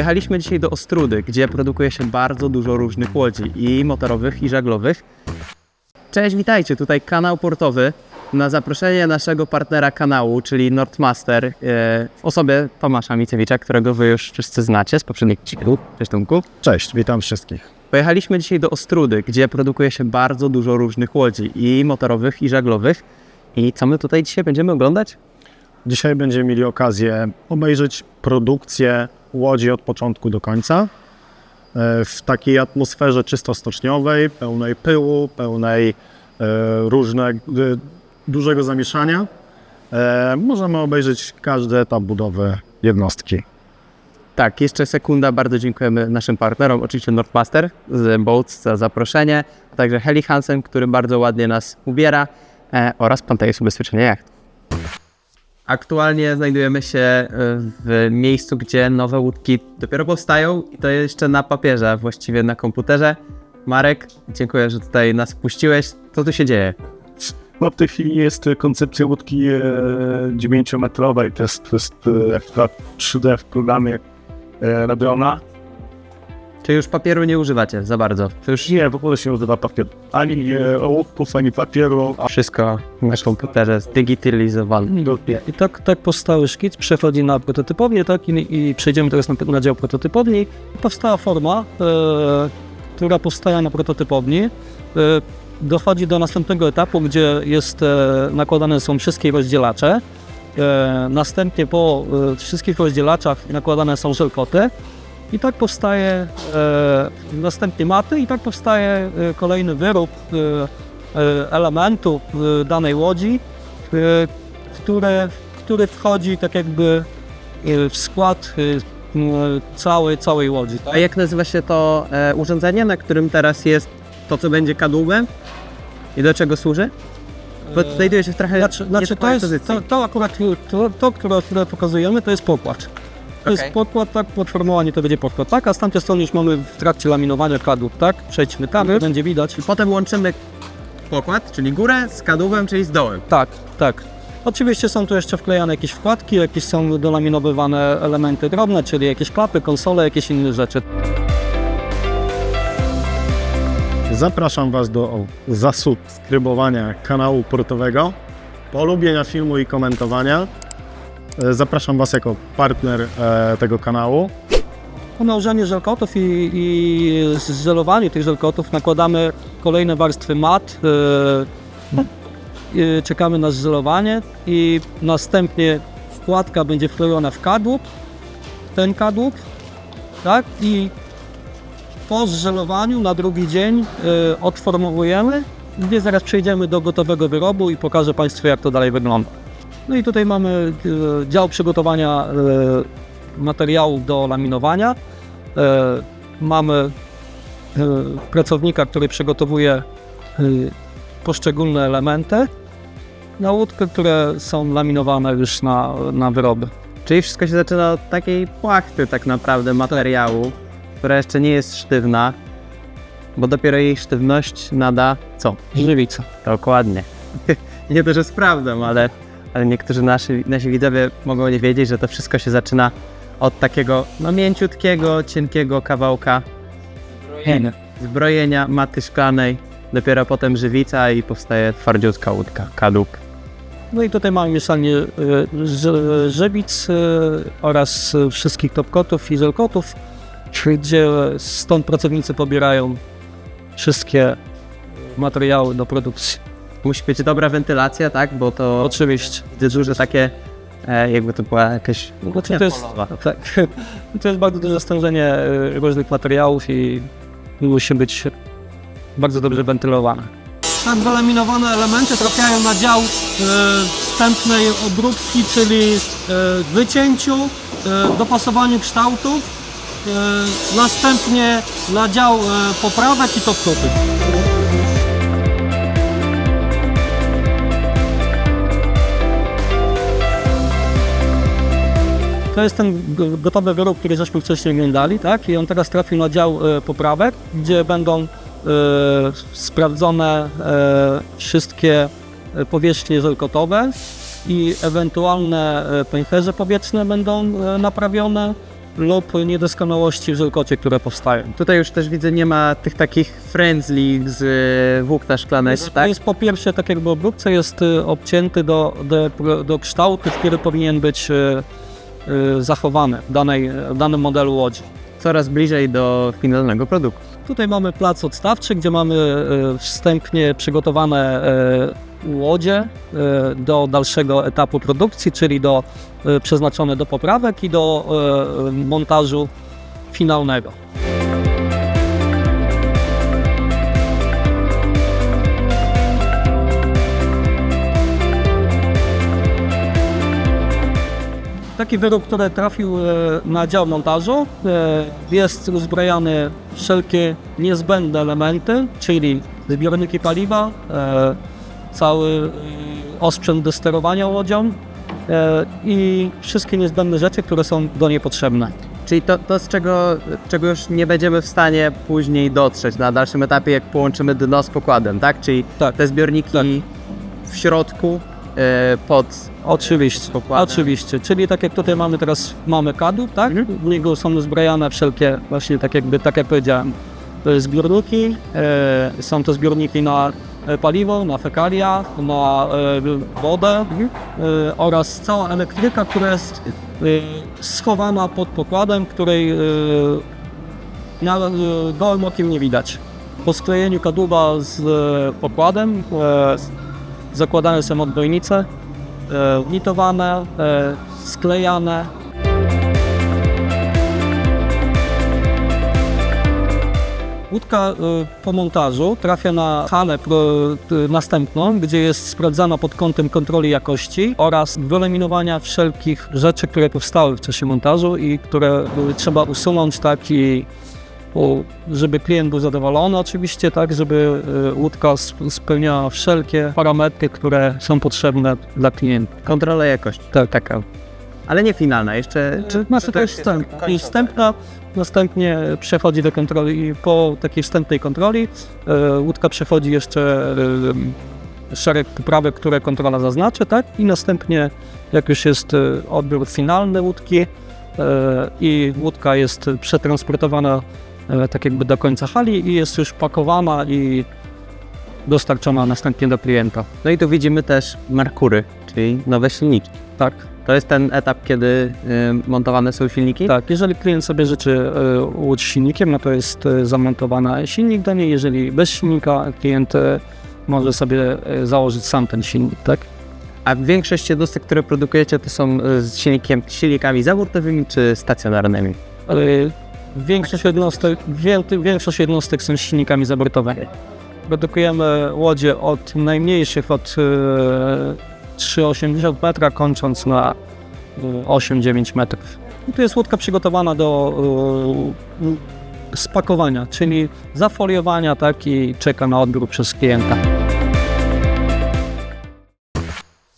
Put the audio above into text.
Pojechaliśmy dzisiaj do Ostrudy, gdzie produkuje się bardzo dużo różnych łodzi i motorowych, i żaglowych. Cześć, witajcie, tutaj kanał portowy. Na zaproszenie naszego partnera kanału, czyli Nordmaster, e, w osobie Tomasza Micewicza, którego wy już wszyscy znacie z poprzednich odcinków. Cześć Tomku. Cześć, witam wszystkich. Pojechaliśmy dzisiaj do Ostrudy, gdzie produkuje się bardzo dużo różnych łodzi i motorowych, i żaglowych. I co my tutaj dzisiaj będziemy oglądać? Dzisiaj będziemy mieli okazję obejrzeć produkcję łodzi od początku do końca e, w takiej atmosferze czysto stoczniowej, pełnej pyłu, pełnej e, różne, e, dużego zamieszania. Możemy obejrzeć każdy etap budowy jednostki. Tak, jeszcze sekunda. Bardzo dziękujemy naszym partnerom, oczywiście Nordmaster z Boats za zaproszenie, a także Heli Hansen, który bardzo ładnie nas ubiera oraz Panteis Ubezpieczenia Jacht. Aktualnie znajdujemy się e, w miejscu, gdzie nowe łódki dopiero powstają i to jeszcze na papierze, właściwie na komputerze. Marek, dziękuję, że tutaj nas wpuściłeś. Co tu się dzieje? No w tej chwili jest koncepcja łódki e, 9-metrowej, to jest, to jest e, taka 3D w programie e, robiona. Czy już papieru nie używacie za bardzo? To już Nie, w ogóle się nie używa papieru. Ani e, ołówków, ani papieru. A wszystko na komputerze zdigitalizowane. I tak, tak powstały szkic, przechodzi na prototypownię, tak, i, i przejdziemy teraz na, na dział prototypowni. Powstała forma, e, która powstaje na prototypowni. E, dochodzi do następnego etapu, gdzie jest, e, nakładane są wszystkie rozdzielacze. E, następnie po e, wszystkich rozdzielaczach nakładane są żelkoty. I tak powstaje e, następnie maty i tak powstaje e, kolejny wyrób e, elementu danej łodzi, które, który wchodzi tak jakby w skład całej, całej łodzi. A jak nazywa się to urządzenie, na którym teraz jest to, co będzie kadłubem? I do czego służy? Bo znajduje się w trochę Znaczy, znaczy to jest, to, to akurat, to, to które, które pokazujemy, to jest pokład. To Okej. jest pokład, tak, podformowanie to będzie pokład, tak, a z tamtej strony już mamy w trakcie laminowania kadłub, tak, przejdźmy tam, Mhm. będzie widać. I potem łączymy pokład, czyli górę z kadłubem, czyli z dołem. Tak, tak. Oczywiście są tu jeszcze wklejane jakieś wkładki, jakieś są dolaminowywane elementy drobne, czyli jakieś klapy, konsole, jakieś inne rzeczy. Zapraszam Was do zasubskrybowania kanału portowego, polubienia filmu i komentowania. E, Zapraszam Was jako partner e, tego kanału. Po nałożeniu żelkotów i, i zżelowaniu tych żelkotów nakładamy kolejne warstwy mat. e, czekamy na zżelowanie i następnie wkładka będzie wklejona w kadłub, ten kadłub, tak? I po zżelowaniu na drugi dzień odformowujemy, gdzie zaraz przejdziemy do gotowego wyrobu i pokażę Państwu, jak to dalej wygląda. No i tutaj mamy e, dział przygotowania e, materiałów do laminowania. E, mamy pracownika, który przygotowuje poszczególne elementy na łódkę, które są laminowane już na, na wyroby. Czyli wszystko się zaczyna od takiej płachty tak naprawdę materiału, która jeszcze nie jest sztywna, bo dopiero jej sztywność nada co? Żywica. Dokładnie. nie to, że sprawdzam, ale, ale niektórzy nasi, nasi widzowie mogą nie wiedzieć, że to wszystko się zaczyna od takiego no mięciutkiego, cienkiego kawałka zbrojenia, maty szklanej, dopiero potem żywica i powstaje twardziutka łódka, kadłub. No i tutaj mamy mieszanie e, ży- żywic e, oraz wszystkich topkotów i żelkotów, gdzie stąd pracownicy pobierają wszystkie materiały do produkcji. Musi być dobra wentylacja, tak? Bo to Oczywiście. duże takie, e, jakby to była jakaś No to, to, jest, tak, to jest bardzo duże stężenie e, różnych materiałów i musi być bardzo dobrze wentylowane. Tak wylaminowane elementy trafiają na dział e, wstępnej obróbki, czyli e, wycięciu, e, dopasowaniu kształtów, e, następnie na dział e, poprawek i topkoty. To jest ten gotowy wyrób, który żeśmy wcześniej oglądali, tak? I on teraz trafił na dział e, poprawek, gdzie będą e, sprawdzone e, wszystkie powierzchnie żelkotowe i ewentualne pęcherze powietrzne będą naprawione. lub niedoskonałości w żelkocie, które powstają. Tutaj już też widzę, nie ma tych takich friendly z włókna szklane, To tak? jest po pierwsze, tak jakby obróbce jest obcięty do, do, do kształtu, który powinien być y, zachowany w, danej, w danym modelu łodzi. Coraz bliżej do finalnego produktu. Tutaj mamy plac odstawczy, gdzie mamy y, wstępnie przygotowane y, łodzie do dalszego etapu produkcji, czyli do, przeznaczone do poprawek i do montażu finalnego. Taki wyrób, który trafił e, na dział montażu, e, jest uzbrojony w wszelkie niezbędne elementy, czyli zbiorniki paliwa, e, cały osprzęt do sterowania łodzią i wszystkie niezbędne rzeczy, które są do niej potrzebne. Czyli to, to z czego, czego już nie będziemy w stanie później dotrzeć na dalszym etapie, jak połączymy dno z pokładem, tak? Czyli Tak. te zbiorniki Tak. w środku pod Oczywiście, Pokładem. oczywiście. Czyli tak jak tutaj mamy teraz, mamy kadłub, tak? W niego są uzbrojane wszelkie, właśnie tak jakby, tak jak powiedziałem, e, zbiorniki. E, są to zbiorniki na e, paliwo, na fekalia, na e, wodę e, oraz cała elektryka, która jest e, schowana pod pokładem, której e, na e, gołym okiem nie widać. Po sklejeniu kadłuba z e, pokładem e, zakładane są odbojnice, e, nitowane, e, sklejane. Łódka e, po montażu trafia na halę następną, gdzie jest sprawdzana pod kątem kontroli jakości oraz wyeliminowania wszelkich rzeczy, które powstały w czasie montażu i które trzeba usunąć tak i żeby klient był zadowolony oczywiście, tak, żeby e, łódka sp- spełniała wszelkie parametry, które są potrzebne dla klienta. kontrolę jakości. Tak. Taka. Ale nie finalna, jeszcze... Czy znaczy to jest wstęp, i wstępna, następnie przechodzi do kontroli i po takiej wstępnej kontroli e, łódka przechodzi jeszcze e, szereg poprawek, które kontrola zaznaczy, tak, i następnie jak już jest e, odbiór finalny łódki e, i łódka jest przetransportowana e, tak jakby do końca hali i jest już pakowana i dostarczona następnie do klienta. No i tu widzimy też Merkury, czyli nowe silniki. Tak, To jest ten etap, kiedy y, montowane są silniki? Tak, jeżeli klient sobie życzy e, łódź silnikiem, no to jest e, zamontowany silnik do niej. Jeżeli bez silnika, klient e, może sobie e, założyć sam ten silnik, tak? A większość jednostek, które produkujecie, to są y, z silnikiem, silnikami zaburtowymi czy stacjonarnymi? E, Większość jednostek, większość jednostek są silnikami zabortowymi. Produkujemy łodzie od najmniejszych, od e, 3,80 metra, kończąc na e, 8-9 metrów. I jest łódka przygotowana do e, spakowania, czyli zafoliowania, tak, i czeka na odbiór przez klienta.